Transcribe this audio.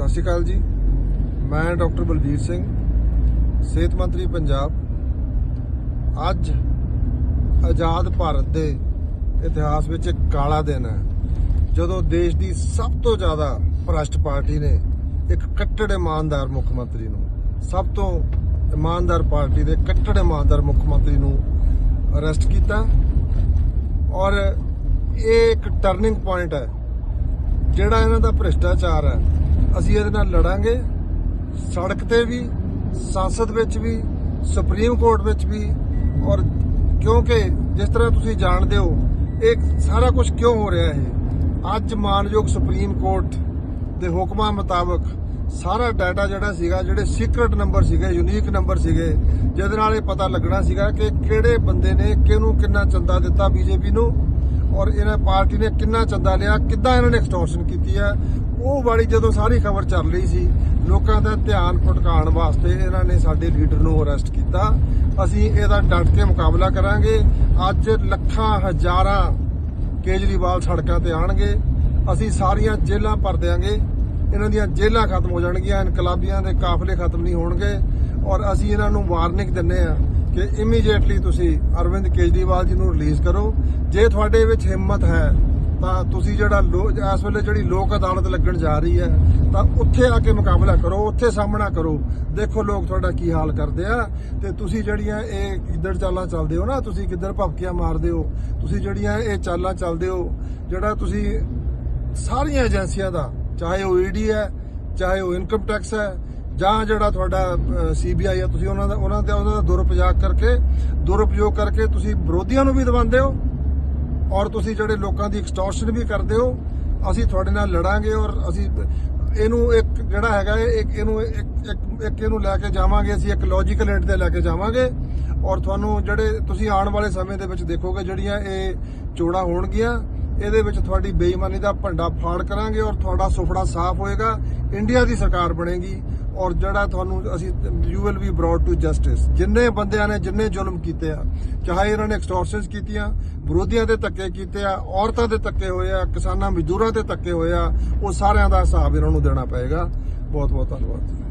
ਸਤਿ ਸ਼੍ਰੀ ਅਕਾਲ ਜੀ। ਮੈਂ ਡਾਕਟਰ ਬਲਬੀਰ ਸਿੰਘ, ਸਿਹਤ ਮੰਤਰੀ ਪੰਜਾਬ। ਅੱਜ ਆਜ਼ਾਦ ਭਾਰਤ ਦੇ ਇਤਿਹਾਸ ਵਿੱਚ ਇੱਕ ਕਾਲਾ ਦਿਨ ਹੈ, ਜਦੋਂ ਦੇਸ਼ ਦੀ ਸਭ ਤੋਂ ਜ਼ਿਆਦਾ ਭ੍ਰਸ਼ਟ ਪਾਰਟੀ ਨੇ ਇੱਕ ਕੱਟੜ ਇਮਾਨਦਾਰ ਮੁੱਖ ਮੰਤਰੀ ਨੂੰ, ਸਭ ਤੋਂ ਇਮਾਨਦਾਰ ਪਾਰਟੀ ਦੇ ਕੱਟੜ ਇਮਾਨਦਾਰ ਮੁੱਖ ਮੰਤਰੀ ਨੂੰ ਅਰੈਸਟ ਕੀਤਾ। ਔਰ ਇਹ ਇੱਕ ਟਰਨਿੰਗ ਪੁਆਇੰਟ ਹੈ, ਜਿਹੜਾ ਇਹਨਾਂ ਦਾ ਭ੍ਰਿਸ਼ਟਾਚਾਰ ਹੈ ਅਸੀਂ ਇਹਦੇ ਨਾਲ ਲੜਾਂਗੇ। ਸੜਕ ਤੇ ਵੀ, ਸੰਸਦ ਵਿੱਚ ਵੀ ਸੁਪਰੀਮ ਕੋਰਟ ਵਿੱਚ ਵੀ। ਔਰ ਕਿਉਂਕਿ ਜਿਸ ਤਰ੍ਹਾਂ ਤੁਸੀਂ ਜਾਣਦੇ ਹੋ, ਇਹ ਸਾਰਾ ਕੁਝ ਕਿਉਂ ਹੋ ਰਿਹਾ ਹੈ? ਅੱਜ ਮਾਨਯੋਗ ਸੁਪਰੀਮ ਕੋਰਟ ਦੇ ਹੁਕਮਾਂ ਮੁਤਾਬਕ ਸਾਰਾ ਡਾਟਾ ਜਿਹੜਾ ਸੀਗਾ, ਜਿਹੜੇ ਸੀਕ੍ਰੇਟ ਨੰਬਰ ਸੀਗੇ ਯੂਨੀਕ ਨੰਬਰ ਸੀਗੇ, ਜਿਹਦੇ ਨਾਲ ਇਹ ਪਤਾ ਲੱਗਣਾ ਸੀਗਾ ਕਿ ਕਿਹੜੇ ਬੰਦੇ ਨੇ ਕਿਹਨੂੰ ਕਿੰਨਾ ਚੰਦਾ ਦਿੱਤਾ ਬੀਜੇਪੀ ਨੂੰ ਔਰ ਇਹਨਾਂ ਪਾਰਟੀ ਨੇ ਕਿੰਨਾ ਚੰਦਾ ਲਿਆ, ਕਿੱਦਾਂ ਇਹਨਾਂ ਨੇ ਐਕਸਟੋਰਸ਼ਨ ਕੀਤੀ ਹੈ ਉਹ ਵਾਲੀ ਜਦੋਂ ਸਾਰੀ ਖਬਰ ਚੱਲ ਰਹੀ ਸੀ, ਲੋਕਾਂ ਦਾ ਧਿਆਨ ਭਟਕਾਉਣ ਵਾਸਤੇ ਇਹਨਾਂ ਨੇ ਸਾਡੇ ਲੀਡਰ ਨੂੰ ਅਰੈਸਟ ਕੀਤਾ। ਅਸੀਂ ਇਹਦਾ ਡਟ ਕੇ ਮੁਕਾਬਲਾ ਕਰਾਂਗੇ। ਅੱਜ ਲੱਖਾਂ ਹਜ਼ਾਰਾਂ ਕੇਜਰੀਵਾਲ ਸੜਕਾਂ ਤੇ ਆਣਗੇ। ਅਸੀਂ ਸਾਰੀਆਂ ਜੇਲ੍ਹਾਂ ਭਰ ਦਿਆਂਗੇ। ਇਹਨਾਂ ਦੀਆਂ ਜੇਲ੍ਹਾਂ ਖਤਮ ਹੋ ਜਾਣਗੀਆਂ, ਇਨਕਲਾਬੀਆਂ ਦੇ ਕਾਫਲੇ ਖਤਮ ਨਹੀਂ ਹੋਣਗੇ। ਔਰ ਅਸੀਂ ਇਹਨਾਂ ਨੂੰ ਵਾਰਨਿੰਗ ਦਿੰਨੇ ਆ ਕਿ ਇਮੀਡੀਏਟਲੀ ਤੁਸੀਂ ਅਰਵਿੰਦ ਕੇਜਰੀਵਾਲ ਜੀ ਨੂੰ ਰਿਲੀਜ਼ ਕਰੋ। ਜੇ ਤੁਹਾਡੇ ਵਿੱਚ ਹਿੰਮਤ ਹੈ ਤਾਂ ਤੁਸੀਂ ਜਿਹੜਾ ਲੋ- ਇਸ ਵੇਲੇ ਜਿਹੜੀ ਲੋਕ ਅਦਾਲਤ ਲੱਗਣ ਜਾ ਰਹੀ ਹੈ, ਤਾਂ ਉੱਥੇ ਆ ਕੇ ਮੁਕਾਬਲਾ ਕਰੋ, ਉੱਥੇ ਸਾਹਮਣਾ ਕਰੋ। ਦੇਖੋ ਲੋਕ ਤੁਹਾਡਾ ਕੀ ਹਾਲ ਕਰਦੇ ਆ। ਤੇ ਤੁਸੀਂ ਜਿਹੜੀਆਂ ਇਹ ਕਿੱਧਰ ਚਾਲਾਂ ਚੱਲਦੇ ਹੋ ਨਾ, ਤੁਸੀਂ ਕਿੱਧਰ ਭਪਕੀਆਂ ਮਾਰਦੇ ਹੋ, ਤੁਸੀਂ ਜਿਹੜੀਆਂ ਇਹ ਚਾਲਾਂ ਚੱਲਦੇ ਹੋ, ਜਿਹੜਾ ਤੁਸੀਂ ਸਾਰੀਆਂ ਏਜੰਸੀਆਂ ਦਾ, ਚਾਹੇ ਉਹ ਈਡੀ ਹੈ, ਚਾਹੇ ਉਹ ਇਨਕਮ ਟੈਕਸ ਹੈ, ਜਾਂ ਜਿਹੜਾ ਤੁਹਾਡਾ ਸੀਬੀਆਈ ਹੈ, ਤੁਸੀਂ ਉਹਨਾਂ ਦਾ ਉਹਨਾਂ ਦਾ ਉਹਨਾਂ ਦਾ ਦੁਰਉਪਯੋਗ ਕਰਕੇ ਦੁਰਉਪਯੋਗ ਕਰਕੇ ਤੁਸੀਂ ਵਿਰੋਧੀਆਂ ਨੂੰ ਵੀ ਦਬਾਉਂਦੇ ਹੋ ਔਰ ਤੁਸੀਂ ਜਿਹੜੇ ਲੋਕਾਂ ਦੀ ਐਕਸਟੋਰਸ਼ਨ ਵੀ ਕਰਦੇ ਹੋ, ਅਸੀਂ ਤੁਹਾਡੇ ਨਾਲ ਲੜਾਂਗੇ ਔਰ ਅਸੀਂ ਇਹਨੂੰ ਇੱਕ ਜਿਹੜਾ ਹੈਗਾ ਇੱਕ ਇਹਨੂੰ ਇੱਕ, ਇੱਕ- ਇਹਨੂੰ ਲੈ ਕੇ ਜਾਵਾਂਗੇ, ਅਸੀਂ ਇੱਕ ਲੌਜੀਕਲ ਐਂਡ ਤੇ ਲੈ ਕੇ ਜਾਵਾਂਗੇ। ਔਰ ਤੁਹਾਨੂੰ ਜਿਹੜੇ ਤੁਸੀਂ ਆਉਣ ਵਾਲੇ ਸਮੇਂ ਦੇ ਵਿੱਚ ਦੇਖੋਗੇ, ਜਿਹੜੀਆਂ ਇਹ ਚੋੜਾਂ ਹੋਣਗੀਆਂ ਇਹਦੇ ਵਿੱਚ ਤੁਹਾਡੀ ਬੇਈਮਾਨੀ ਦਾ ਭੰਡਾ ਫਾੜ ਕਰਾਂਗੇ ਔਰ ਤੁਹਾਡਾ ਸੁਫੜਾ ਸਾਫ਼ ਹੋਏਗਾ, ਇੰਡੀਆ ਦੀ ਸਰਕਾਰ ਬਣੇਗੀ ਔਰ ਜਿਹੜਾ ਤੁਹਾਨੂੰ ਅਸੀਂ you will be brought to justice ਜਿੰਨੇ ਬੰਦਿਆਂ ਨੇ ਜਿੰਨੇ ਜ਼ੁਲਮ ਕੀਤੇ ਆ, ਚਾਹੇ ਇਹਨਾਂ ਨੇ ਐਕਸਟੋਰਸ਼ਨਸ ਕੀਤੀਆਂ, ਵਿਰੋਧੀਆਂ ਦੇ ਧੱਕੇ ਕੀਤੇ ਆ, ਔਰਤਾਂ ਦੇ ਧੱਕੇ ਹੋਏ ਆ, ਕਿਸਾਨਾਂ ਮਜ਼ਦੂਰਾਂ ਦੇ ਧੱਕੇ ਹੋਏ ਆ, ਉਹ ਸਾਰਿਆਂ ਦਾ ਹਿਸਾਬ ਇਹਨਾਂ ਨੂੰ ਦੇਣਾ ਪਏਗਾ। ਬਹੁਤ ਬਹੁਤ ਧੰਨਵਾਦ।